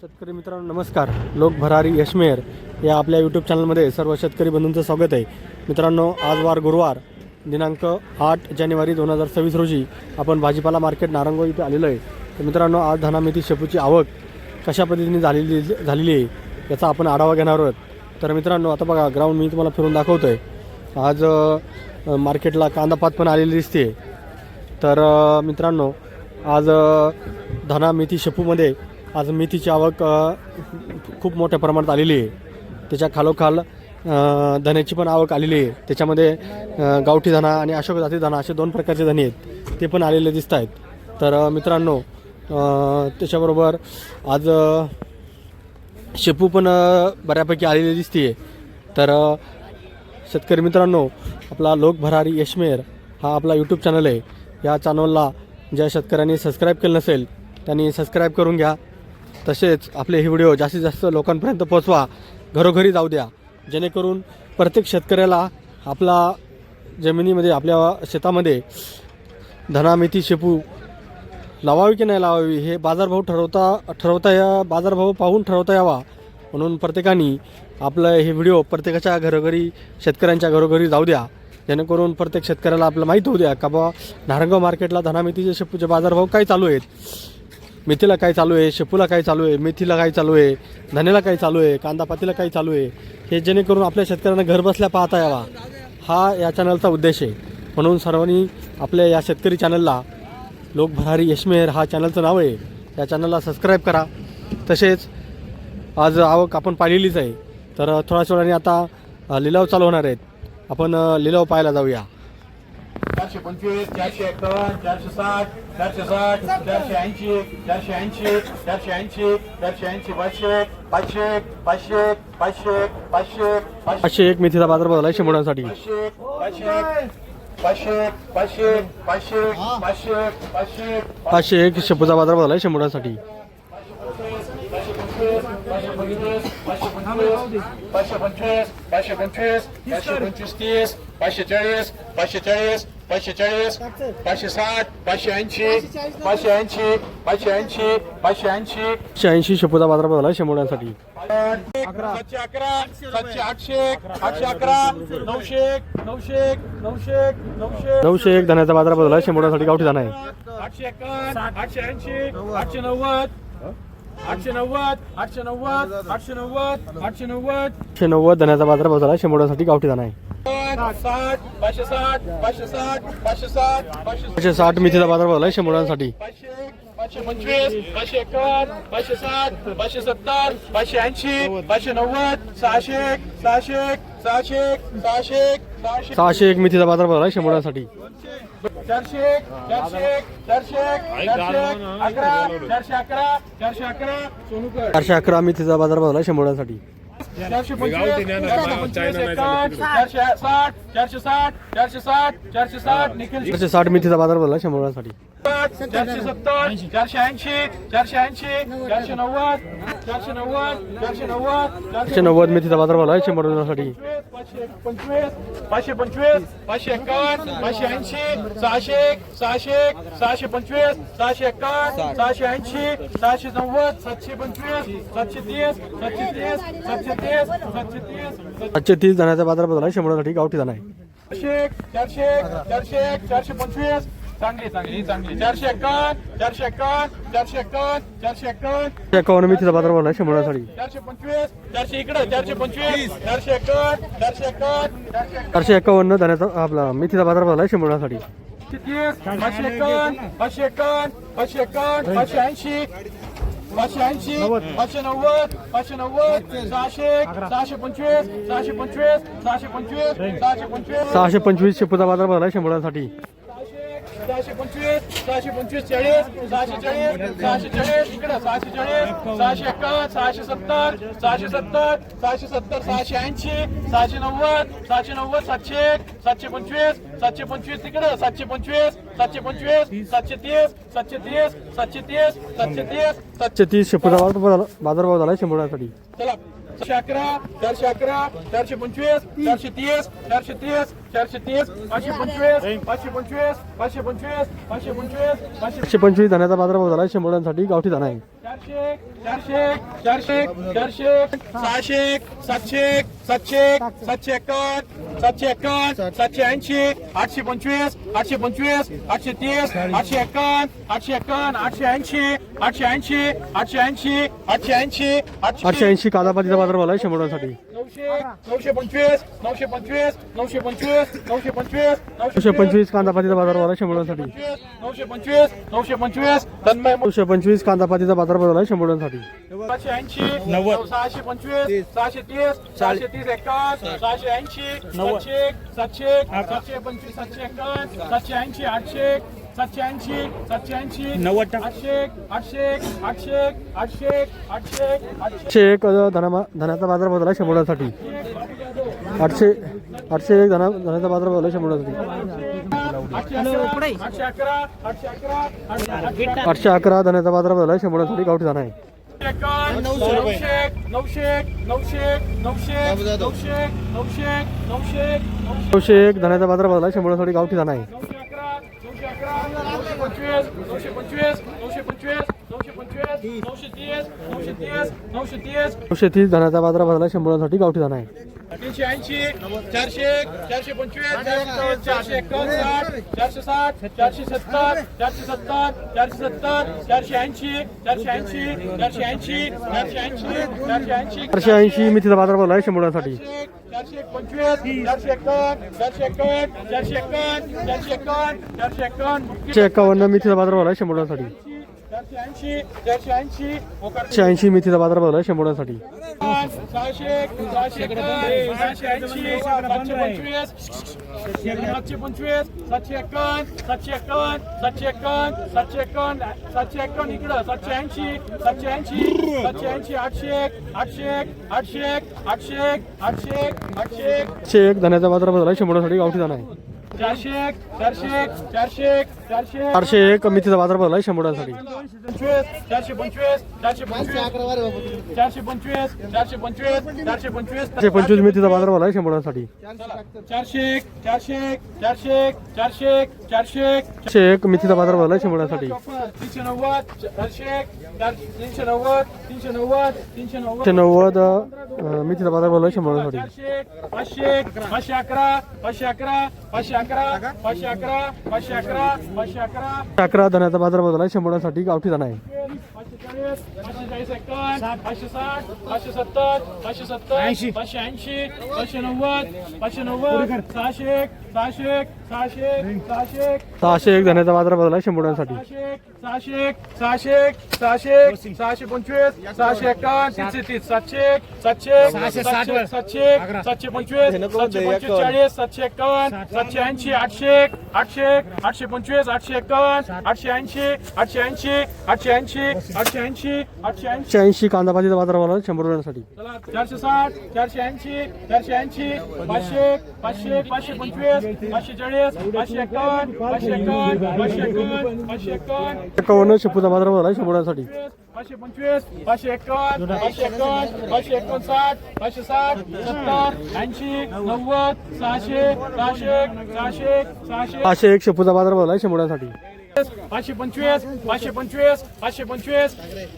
शेतकरी मित्रांनो नमस्कार. लोक भरारी यशमेर या आपल्या यूट्यूब चॅनलमध्ये सर्व शेतकरी बंधूंचं स्वागत आहे. मित्रांनो आज वार गुरुवार दिनांक आठ जानेवारी दोन हजार सव्वीस रोजी आपण भाजीपाला मार्केट नारंगो इथे आलेलो आहे. तर मित्रांनो आज धनामेथी शेपूची आवक कशा पद्धतीने झालेली झालेली आहे याचा आपण आढावा घेणार आहोत. तर मित्रांनो आता बघा ग्राउंड मी तुम्हाला फिरून दाखवतो आहे आज मार्केटला कांदापात पण आलेली दिसते तर मित्रांनो आज धनामिती धना मेथी शेपूमध्ये आज मेथीची आवक खूप मोठ्या प्रमाणात आलेली आहे. त्याच्या खालोखाल धण्याची पण आवक आलेली आहे. त्याच्यामध्ये गावठी धना आणि अशोक जाती धना असे दोन प्रकारचे धने आहेत. ते पण आलेले दिसत आहेत. तर मित्रांनो त्याच्याबरोबर आज शेपू पण बऱ्यापैकी आलेली दिसते तर शेतकरी मित्रांनो आपला लोक भरारी यशमेर हा आपला यूट्यूब चॅनल आहे. या चॅनलला ज्या शेतकऱ्यांनी सबस्क्राईब केलं नसेल त्यांनी सबस्क्राईब करून घ्या. तसेच आपले हे व्हिडिओ जास्तीत जास्त लोकांपर्यंत पोचवा घरोघरी जाऊ द्या. जेणेकरून प्रत्येक शेतकऱ्याला आपला जमिनीमध्ये आपल्या शेतामध्ये धनामिती शेपू लावावी की नाही लावावी हे बाजारभाव ठरवता ठरवता या बाजारभाव पाहून ठरवता यावा. म्हणून प्रत्येकाने आपलं हे व्हिडिओ प्रत्येकाच्या घरोघरी शेतकऱ्यांच्या घरोघरी जाऊ द्या. जेणेकरून प्रत्येक शेतकऱ्याला आपलं माहीत होऊ द्या का बा नारंगाव मार्केटला धनामितीचे शेपूचे बाजारभाव काय चालू आहेत? मेथीला काय चालू आहे? शेपूला काय चालू आहे? मेथीला काय चालू आहे? धनेला काय चालू आहे? कांदापातीला काय चालू आहे? हे जेणेकरून आपल्या शेतकऱ्यांना घरबसल्या पाहता यावा. हा या चॅनलचा उद्देश आहे. म्हणून सर्वांनी आपल्या या शेतकरी चॅनलला लोक भरारी यशमेर हा चॅनलचं नाव आहे. या चॅनलला सबस्क्राईब करा. तसेच आज आवक आपण पाहिलेलीच आहे. तर थोड्याच वेळाने आता लिलाव चालू होणार आहेत. आपण लिलाव पाहायला जाऊया. चारशे पंचवीस चारशे एकावन्न चारशे साठ चारशे साठ चारशे ऐंशी चारशे ऐंशी चारशे ऐंशी चारशे ऐंशी पाचशे पाचशे पाचशे पाचशे पाचशे पाचशे एक मेथीचा बाजार बदल आहे शेंबुडांसाठी पाचशे पाचशे पाचशे पाचशे पाचशे पाचशे पाचशे पाचशे एक शेपूचा बाजार बदल आहे शेंबुडांसाठी पाचशे पंचवीस पाचशे पंचवीस पाचशे पंचवीस पाचशे पंचवीस पाचशे पंचवीस तीस पाचशे चाळीस पाचशे चाळीस पाचशे चाळीस पाचशे साठ पाचशे ऐंशी पाचशे ऐंशी पाचशे ऐंशी पाचशे ऐंशी. पाचशे ऐंशी शेपूचा बाजार बदल शेंबुडांसाठी सातशे अकरा सातशे आठशे आठशे अकरा नऊशे नऊशे नऊशे नऊशे नऊशे एक धण्याचा बाजार बदल शेंबुडांसाठी गावठी धना आहे. आठशे एकावन्न आठशे ऐंशी आठशे नव्वद आठशे नव्वद आठशे नव्वद आठशे नव्वद आठशे नव्वद. एकशे नव्वद धण्याचा बाजार बदल आहे शेंबुडांसाठी गावठी आहे. साठ पाचशे साठ पाचशे साठ पाचशे साठ पाचशे साठ मेथीचा बाजार बदल आहे शेंबुडांसाठी पाचशे पाचशे पंचवीस पाचशे एकावन्न पाचशे साठ पाचशे सत्तर पाचशे ऐंशी पाचशे नव्वद सहाशे सहाशे सहाशे सहाशे सहाशे सहाशे एक. मेथीचा बाजार बदल आहे शेंबुडांसाठी चारशे चारशे चारशे चारशे अकरा चारशे अकरा चारशे अकरा सोनूकर. चारशे अकरा मेथीचा बाजार बदल आहे शेंबुडांसाठी चारशे पंचवीस साठ चारशे साठ चारशे साठ चारशे साठ निखिल. चारशे साठ मेथीचा बाजार आहे शेंबुडांसाठी चारशे सत्तर चारशे ऐंशी चारशे ऐंशी चारशे नव्वद चारशे नव्वद चारशे नव्वद चारशे नव्वद मेथीचा बाजार बदल आहे पाचशे पंचवीस पाचशे पंचवीस पाचशे एकावन्न पाचशे ऐंशी सहाशे सहाशे सहाशे पंचवीस सहाशे एकावन्न सहाशे ऐंशी सहाशे नव्वद सातशे पंचवीस सातशे तीस सातशे तीस सातशे तीस सातशे तीस सातशे तीस धण्याचा बाजार बदल आहे शेंबुडांसाठी गावठी धना आहे. चारशे चारशे चारशे चारशे पंचवीस चांगली चांगली चांगली. चारशे एकावन्न चारशे एकावन्न चारशे एकावन्न चारशे एकावन्न चारशे एकावन्न मेथीचा बाजार आहे शेंबुडांसाठी चारशे पंचवीस चारशे इकडे चारशे पंचवीस चारशे एकावन्न चारशे एकावन्न चारशे चारशे एकावन्न धण्याचा आपला मेथीचा बाजार शेंबुडांसाठी तीस पाचशे एकावन्न पाचशे एकावन्न पाचशे एकावन्न पाचशे ऐंशी पाचशे ऐंशी पाचशे नव्वद पाचशे नव्वद सहाशे सहाशे पंचवीस सहाशे पंचवीस सहाशे पंचवीस सहाशे पंचवीस. सहाशे पंचवीस शेपूचा बाजार आहे शेंबुडांसाठी सहाशे पंचवीस सहाशे पंचवीस चाळीस सहाशे चाळीस सहाशे चाळीस इकडे सहाशे चाळीस सहाशे एक्कावन्न सहाशे सत्तर सहाशे सत्तर सहाशे सत्तर सहाशे ऐंशी सहाशे नव्वद सहाशे नव्वद सातशे एक सातशे पंचवीस सातशे पंचवीस तिकडे सातशे पंचवीस सातशे पंचवीस सातशे तीस सातशे तीस सातशे तीस सातशे तीस सातशे तीस शंभर बाजार झाला शंभरासाठी चला अकरा चारशे अकरा चारशे पंचवीस चारशे तीस चारशे तीस चारशे तीस पाचशे पंचवीस पाचशे पंचवीस पाचशे पंचवीस पाचशे पंचवीस पाचशे पंचवीस धान्याचा बाजारभाव झाला. शंभरांसाठी गावठी धाना आहे. चारशे चारशे चारशे चारशे सहाशे सातशे सातशे सातशे. एकावन्न सातशे एकावन्न सातशे. ऐंशी आठशे पंचवीस आठशे पंचवीस आठशे तीस आठशे एकावन्न आठशे एकावन्न आठशे ऐंशी आठशे ऐंशी आठशे ऐंशी आठशे ऐंशी आठशे ऐंशी कांदापातीचा बाजारभाव आहे शंभरांसाठी नऊशे नऊशे पंचवीस नऊशे पंचवीस नऊशे पंचवीस नऊशे पंचवीस नऊशे पंचवीस कांदापातीचा बाजारभाव आहे शंभरांसाठी नऊशे पंचवीस नऊशे पंचवीस तन्मय नऊशे पंचवीस कांदापातीचा बाजारभाव आहे शंभरांसाठी सहाशे ऐंशी सहाशे पंचवीस सहाशे तीस सहाशे तीस एकावन्न सहाशे ऐंशी सातशे सातशे सातशे पंचवीस सातशे एकावन्न सातशे ऐंशी आठशे सातशे ऐंशी सातशे ऐंशी नव्वद आठशे आठशे आठशे आठशे आठशे आठशे. आठशे एक धना धनाचा बाजारभाव झाला शंभरांसाठी आठशे आठशे एक धना धनाचा बाजारभाव झाला शंभरांसाठी आठशे अकरा धनाचा बाजारभाव झाला शंभरांसाठी गावठी धाना आहे. नऊशे नऊशे नऊशे नऊशे नऊशे नऊशे नऊशे नऊशे नऊशे. एक धनाचा बाजारभाव झाला शंभरांसाठी गावठी आहे. नऊशे तीस नऊशे तीस नऊशे तीस. नऊशे तीस धनाचा बाजारभाव झाला शंभरांसाठी गावठी धाना आहे. तीनशे ऐंशी चारशे चारशे पंचवीस चारशे एकावन्न साठ चारशे साठ चारशे सत्तर चारशे सत्तर चारशे सत्तर चारशे ऐंशी चारशे ऐंशी चारशे ऐंशी चारशे ऐंशी चारशे ऐंशी. चारशे ऐंशी मितीचा बाजारभाव आहे शंभरांसाठी चारशे पंचवीस चारशे एकावन्न चारशे एकावन्न चारशे एकावन्न चारशे एकावन्न चारशे एकावन्न. चारशे एकावन्न मितीचा बाजारभाव आहे शंभरांसाठी चारशे ऐंशी मेथीचा बाजार बघला शेंबोड्यांसाठी सातशे पंचवीस सातशे एक्कावन्न सातशे एक्कावन्न सातशे एक्कावन्न सातशे एक्कावन्न सातशे एक्कावन्न सातशे आठशे आठशे आठशे आठशे आठशे आठशे एक. बाजार बघला शेंबोड्यांसाठी गावठी जाणार आहे. चारशे चारशे चारशे चारशे एक चारशे एक मितीचा बाजारभाव आहे शंभरांसाठी पंचवीस चारशे पंचवीस चारशे पंचवीस चारशे पंचवीस चारशे पंचवीस चारशे पंचवीस चारशे पंचवीस मितीचा बाजारभाव आहे शंभरांसाठी चारशे एक चारशे एक चारशे एक चारशे एक चारशे एक चारशे एक मितीचा बाजारभाव आहे शंभरांसाठी तीनशे नव्वद चारशे एक चार तीनशे नव्वद तीनशे नव्वद तीनशे नव्वद नव्वद अं, बाजार बाजारभाव आहे शंभरांसाठी एक पाचशे एक पाचशे अकरा पाचशे अकरा पाचशे अकरा पाचशे अकरा पाचशे अकरा अकरा दाण्याचा बाजार बदल आहे. शंभरासाठी गावठी दाणा आहे. पाचशे ऐंशी पाचशे नव्वद पाचशे नव्वद सहाशे एक सहाशे एक सहाशे एक सहाशे एक सहाशे एक सहाशे एक सहाशे एक सहाशे एक सहाशे एक सहाशे पंचवीस सहाशे एकावन्न तीनशे तीस सातशे एक सातशे सातशे सातशे एक सातशे पंचवीस सातशे पंचेचाळीस सातशे एकावन्न सातशे ऐंशी आठशे एक आठशे एक आठशे पंचवीस आठशे एकावन्न आठशे ऐंशी आठशे ऐंशी आठशे ऐंशी आठशे ऐंशी आठशे ऐंशी. चारशे ऐंशी कांदापातीचा बाजारभाव आहे शंभरांसाठी चला चारशे साठ चारशे ऐंशी चारशे ऐंशी पाचशे पाचशे पाचशे पंचवीस एकावन्न शेपूचा बाजार झाला शंभरांसाठी पाचशे पंचवीस पाचशे एकावन्न पाचशे एकावन्न पाचशे एकोणसाठ पाचशे साठ सत्तर ऐंशी नव्वद सहाशे सहाशे सहाशे सहाशे सहाशे एक शेपूचा बाजार झाला शंभरांसाठी पाचशे पंचवीस पाचशे पंचवीस पाचशे पंचवीस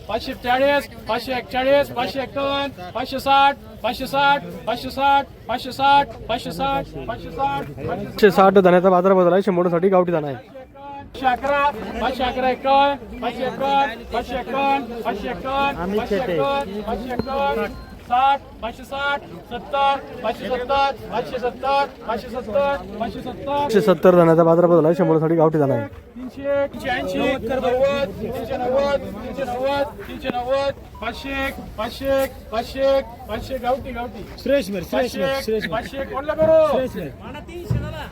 पाचशे चाळीस पाचशे एकचाळीस पाचशे एकावन्न पाचशे साठ पाचशे साठ पाचशे साठ पाचशे साठ पाचशे साठ पाचशे साठ पाचशे साठ. धनाचा बाजारभाव झाला शंभरांसाठी गावठी धाना आहे. पाचशे अकरा पाचशे अकरा एकावन्न पाचशे एकावन्न पाचशे एकावन्न पाचशे एकावन्न पाचशे एकावन्न पाचशे एकावन्न साठ पाचशे साठ सत्तर पाचशे सत्तर पाचशे सत्तर पाचशे सत्तर पाचशे सत्तर. एकशे सत्तर धनाचा बाजारभाव झाला शंभरांसाठी गावठी धाना आहे. तीनशे तीनशे ऐंशी नव्वद तीनशे नव्वद तीनशे नव्वद तीनशे नव्वद पाचशे एक पाचशे एक पाचशे एक पाचशे गावठी गावठी. पाचशे एक, पाचशे एक, कोणला करू?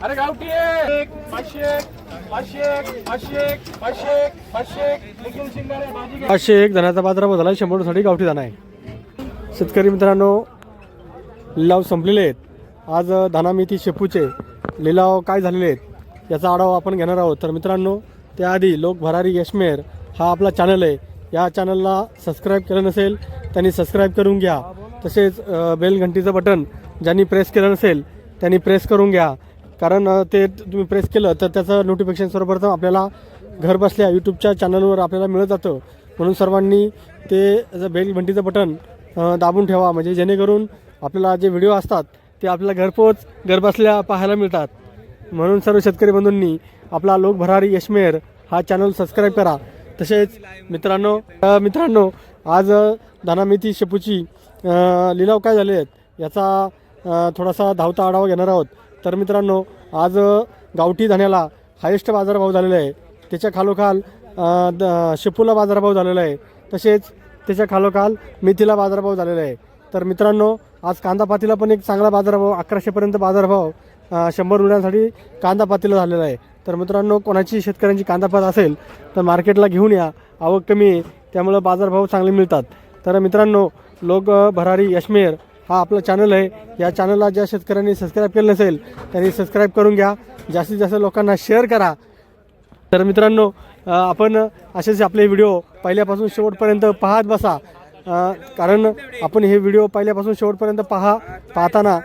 अरे गावठी आहे. एक पाचशे एक, पाचशे एक, पाचशे एक, पाचशे एक, पाचशे एक, निखिल शिंगारे भाजी घ्या. पाचशे एक धनाचा बाजारभाव झाला शंभरांसाठी गावठी धाना आहे. शेतकरी मित्रांनो लिलाव संपलेले आहेत. आज धानामिती शेपूचे लिलाव काय झालेले आहेत याचा आढावा आपण घेणार आहोत. तर मित्रांनो त्याआधी लोक भरारी यशमेर हा आपला चॅनल आहे. या चॅनलला सबस्क्राईब केलं नसेल त्यांनी सबस्क्राईब करून घ्या. तसेच बेल घंटीचं बटन ज्यांनी प्रेस केलं नसेल त्यांनी प्रेस करून घ्या. कारण ते तुम्ही प्रेस केलं तर त्याचं नोटिफिकेशन सर्वप्रथम आपल्याला घर बसल्या यूट्यूबच्या चॅनलवर आपल्याला मिळत जातं. म्हणून सर्वांनी ते बेल घंटीचं बटन दाबून ठेवा. म्हणजे जेणेकरून आपल्याला जे व्हिडिओ असतात ते आपल्याला घरपोच घरबसल्या पाहायला मिळतात. म्हणून सर्व शेतकरी बंधूंनी आपला लोकभरारी यशमेर हा चॅनल सबस्क्राईब करा. तसेच मित्रांनो मित्रांनो आज अ, शेपूची लिलाव काय झाले आहेत याचा थोडासा धावता आढावा घेणार आहोत. तर मित्रांनो आज गावठी धान्याला हायेस्ट बाजारभाव झालेला आहे. त्याच्या खालोखाल द शेपूला बाजारभाव झालेला आहे. तसेच त्याच्या खालोखाल मेथीला बाजारभाव झालेला आहे. तर मित्रांनो आज कांदा पातीला पण एक चांगला बाजारभाव अकराशेपर्यंत बाजारभाव शंभर रुपयांसाठी कांदा पातीला झालेला आहे. तर मित्रांनो कोणाची शेतकऱ्यांची कांदापात असेल तर मार्केटला घेऊन या. आवक कमी आहे त्यामुळं बाजारभाव चांगले मिळतात. तर मित्रांनो लोक भरारी यशमेर हा आपला चॅनल आहे. या चॅनलला ज्या शेतकऱ्यांनी सबस्क्राईब केलं नसेल त्यांनी सबस्क्राईब करून घ्या. जास्तीत जास्त लोकांना शेअर करा. तर मित्रांनो आपण असेच आपले व्हिडिओ पहिल्यापासून शेवटपर्यंत पाहत बसा. कारण आपण हे व्हिडिओ पहिल्यापासून शेवटपर्यंत पहा पाहताना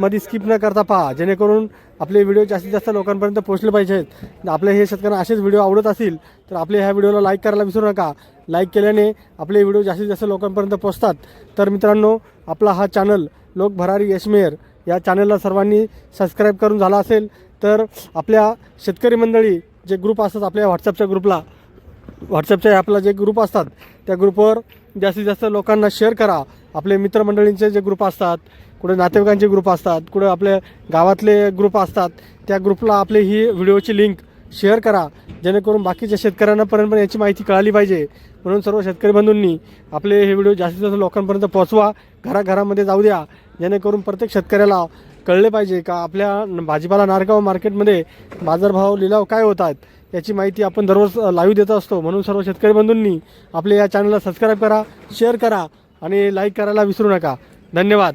मध्ये स्किप न करता पहा. जेणेकरून आपले व्हिडिओ जास्तीत जास्त लोकांपर्यंत पोहोचले पाहिजेत. आपले हे शेतकऱ्यांना असेच व्हिडिओ आवडत असतील तर आपले ह्या व्हिडिओला लाईक करायला विसरू नका. लाईक केल्याने आपले व्हिडिओ जास्तीत जास्त लोकांपर्यंत पोहोचतात. तर मित्रांनो आपला हा चॅनल लोक भरारी यशमेर या चॅनलला सर्वांनी सबस्क्राईब करून झाला असेल. तर आपल्या शेतकरी मंडळी जे ग्रुप असतात आपल्या व्हॉट्सअपच्या ग्रुपला व्हॉट्सअपच्या ॲपला जे ग्रुप असतात त्या ग्रुपवर जास्तीत जास्त लोकांना शेअर करा. आपले मित्रमंडळींचे जे ग्रुप असतात कुठे नातेवाईकांचे ग्रुप असतात कुठे आपल्या गावातले ग्रुप असतात त्या ग्रुपला आपली ही व्हिडिओची लिंक शेअर करा. जेणेकरून बाकीच्या शेतकऱ्यांनापर्यंत पण याची माहिती कळाली पाहिजे. म्हणून सर्व शेतकरी बंधूंनी आपले हे व्हिडिओ जास्तीत जास्त लोकांपर्यंत पोहोचवा. घराघरामध्ये जाऊ द्या. जेणेकरून प्रत्येक शेतकऱ्याला कळले पाहिजे का? आपल्या भाजीपाला नारगाव मार्केटमध्ये बाजारभाव लिलाव काय होत आहेत याची माहिती आपण दररोज लाईव्ह देत असतो. म्हणून सर्व शेतकरी बंधूंनी आपल्या या चॅनलला सबस्क्राईब करा शेअर करा आणि लाईक करायला विसरू नका. धन्यवाद.